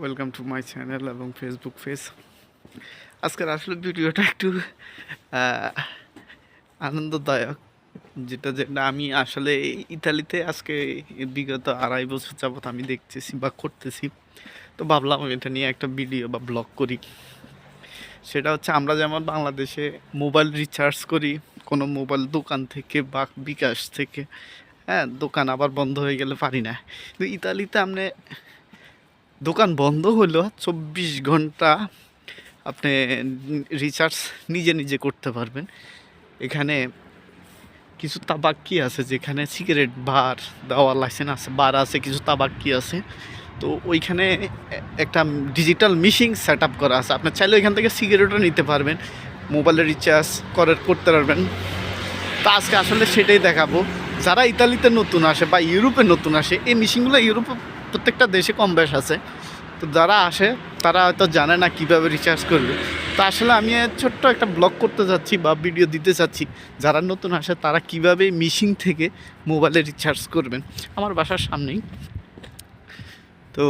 Welcome to my channel এবং Facebook page আজকের আসলে ভিডিওটা একটু আনন্দদায়ক, যেটা যেটা আমি আসলে ইতালিতে আজকে বিগত আড়াই বছর যাবত আমি দেখতেছি বা করতেছি। তো ভাবলাম এটা নিয়ে একটা ভিডিও বা ব্লগ করি। সেটা হচ্ছে আমরা যেমন বাংলাদেশে মোবাইল রিচার্জ করি, কোনো মোবাইল দোকান থেকে বা বিকাশ থেকে হ্যাঁ দোকান আবার বন্ধ হয়ে গেলে পারি না। কিন্তু ইতালিতে আপনি দোকান বন্ধ হলো, চব্বিশ ঘণ্টা আপনি রিচার্জ নিজে নিজে করতে পারবেন। এখানে কিছু তাবাক্কি আছে যেখানে সিগারেট বার দেওয়ার লাইসেন্স আছে বার আছে, কিছু তাবাক্কি আছে। তো ওইখানে একটা ডিজিটাল মিশিং সেট আপ করা আছে। আপনি চাইলে ওইখান থেকে সিগারেটও নিতে পারবেন মোবাইলে রিচার্জ করে, করতে পারবেন। তা আজকে আসলে সেটাই দেখাবো। যারা ইতালিতে নতুন আসে বা ইউরোপে নতুন আসে, এই মিশিংগুলো ইউরোপে প্রত্যেকটা দেশে কম বেশ আছে। তো যারা আসে, তারা হয়তো জানে না কীভাবে রিচার্জ করবে। তো আসলে আমি ছোট্ট একটা ব্লগ করতে চাচ্ছি বা ভিডিও দিতে চাচ্ছি। যারা নতুন আসে, তারা কীভাবে মিশিং থেকে মোবাইলে রিচার্জ করবেন? আমার বাসার সামনেই। তো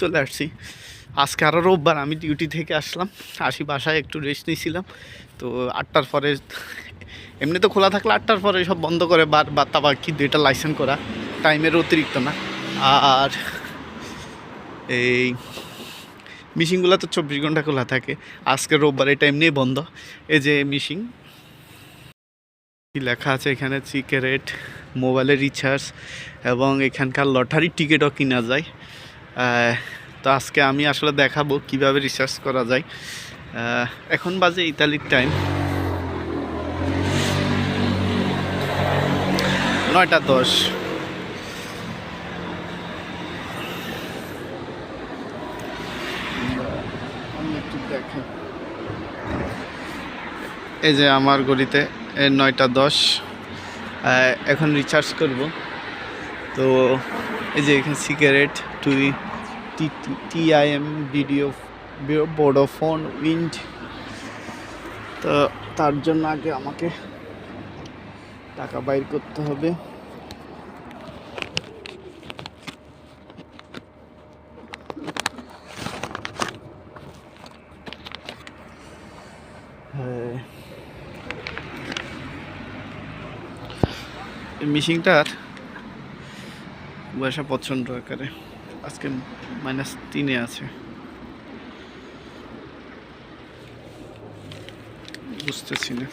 চলে আসছি। আজকে আরও রোববার, আমি ডিউটি থেকে আসলাম। আসি বাসায়, একটু রেস্ট নিয়েছিলাম। তো আটটার পরে, এমনি তো খোলা থাকলে আটটার পরে সব বন্ধ করে বার বা তাবা কি দুইটা লাইসেন্স করা টাইমের অতিরিক্ত না। আর এই মিশিংগুলো তো চব্বিশ ঘণ্টা খোলা থাকে। আজকে রোববার, এই টাইম নিয়ে বন্ধ। এই যে মিশিং লেখা আছে এখানে সিগারেট মোবাইলের রিচার্জ এবং এখানকার লটারির টিকিটও কিনা যায়। তো আজকে আমি আসলে দেখাবো কীভাবে রিচার্জ করা যায়। এখন বাজে ইতালির টাইম নয়টা দশ। দেখাই। এই যে আমার গড়িতে নয়টা দশ। এখন রিচার্জ করব। তো এই যে এখানে cigarette টুই T T I M video বোর্ডোফোন উইন্ড তো তার জন্য আগে আমাকে টাকা বাইর করতে হবে। এই মিশিংটার বয়সা পছন্দ আকারে। আজকে মাইনাস তিনে আছে। বুঝতেছি না।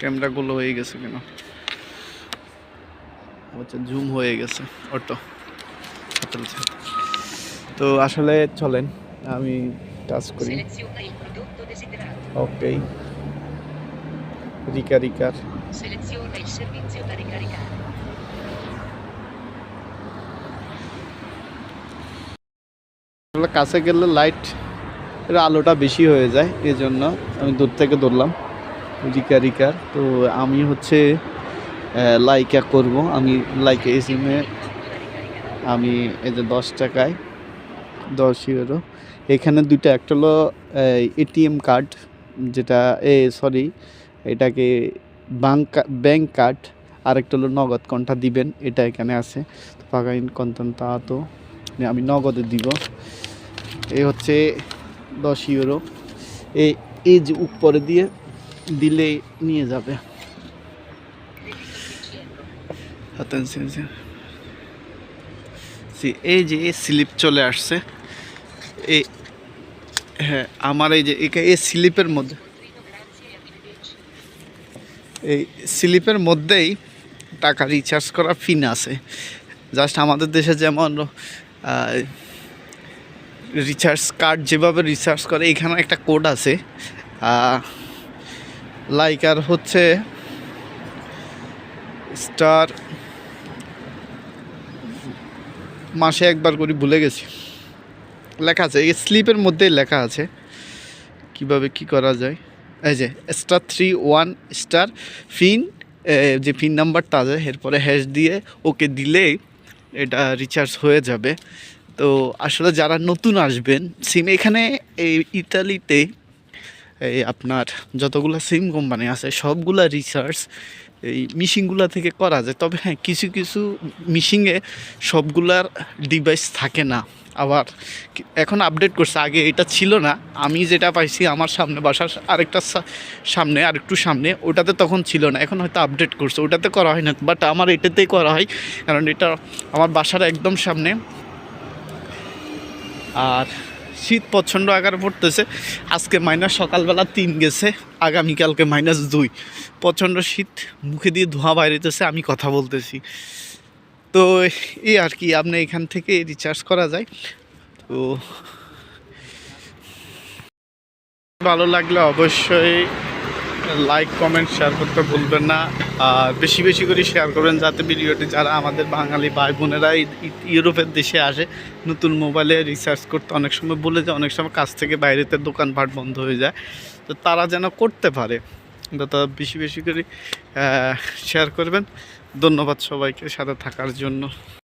ক্যামেরাগুলো হয়ে গেছে কেন? আচ্ছা জুম হয়ে গেছে। অটো। তো আসলে চলেন, আমি কাজ করি. ওকে রিকা রিকার আসলে কাছে গেলে লাইটের আলোটা বেশি হয়ে যায় এই জন্য আমি দূর থেকে ধরলাম। রিকা রিকার। তো আমি হচ্ছে লাইকা করব। আমি লাইকা এই সিমে আমি এই যে দশ টাকায় দশ ইউরো এখানে দুইটা, একটা হলো এটিএম কার্ড যেটা, এ সরি এটাকে ব্যাংক ব্যাংক কার্ড আরেকটা হলো নগদ কোনটা দিবেন, এটা এখানে আছে। তো পাগাইন কন্তন তা তো আমি নগদে দিব। এই হচ্ছে দশ ইউরো এই এই যে উপরে দিয়ে দিলে নিয়ে যাবে। এই যে এই স্লিপ চলে আসছে এই হ্যাঁ আমার এই যে এই স্লিপের মধ্যে, এই স্লিপের মধ্যেই টাকা রিচার্জ করা ফিন আছে। জাস্ট আমাদের দেশে যেমন রিচার্জ কার্ড যেভাবে রিচার্জ করে এখানে একটা কোড আছে। লাইক আর হচ্ছে স্টার মাসে একবার করে ভুলে গেছি। লেখা আছে, এই স্লিপের মধ্যেই লেখা আছে। কীভাবে কি করা যায়? এই যে স্টার থ্রি ওয়ান স্টার ফিন যে পিন নাম্বারটা আছে, এরপরে হ্যাশ দিয়ে ওকে দিলেই এটা রিচার্জ হয়ে যাবে। তো আসলে যারা নতুন আসবেন সিম এখানে এই ইতালিতে এই আপনার যতগুলো সিম কোম্পানি আছে, সবগুলা রিসার্চ এই মিশিংগুলা থেকে করা যায়। তবে হ্যাঁ কিছু কিছু মিশিংয়ে সবগুলার ডিভাইস থাকে না। আবার এখন আপডেট করছে, আগে এটা ছিল না। আমি যেটা পাইছি আমার সামনে বাসার আরেকটা সামনে, আরেকটু সামনে, ওটাতে তখন ছিল না। এখন হয়তো আপডেট করছে। ওটাতে করা হয় না বাট আমার এটাতেই করা হয়। কারণ এটা আমার বাসার একদম সামনে। আর শীত প্রচণ্ড আকারে পড়তেছে। আজকে মাইনাস সকালবেলা তিন গেছে, আগামীকালকে মাইনাস দুই। প্রচণ্ড শীত, মুখে দিয়ে ধোঁয়া বাইরেতেছে, আমি কথা বলতেছি। তো এই আর কি, আপনি এখান থেকে রিচার্জ করা যায়। তো ভালো লাগলে অবশ্যই লাইক কমেন্ট শেয়ার করতে ভুলবেন না। আর বেশি বেশি করে শেয়ার করবেন যাতে ভিডিওটি যারা আমাদের বাঙালি ভাই বোনেরা ইউরোপের দেশে আসে, নতুন মোবাইলে রিসার্চ করতে অনেক সময় বলে যায়, অনেক সময় কাছ থেকে বাইরেতে দোকানপাট বন্ধ হয়ে যায়। তো তারা যেন করতে পারে তো তা বেশি বেশি করে শেয়ার করবেন। ধন্যবাদ সবাইকে সাথে থাকার জন্য।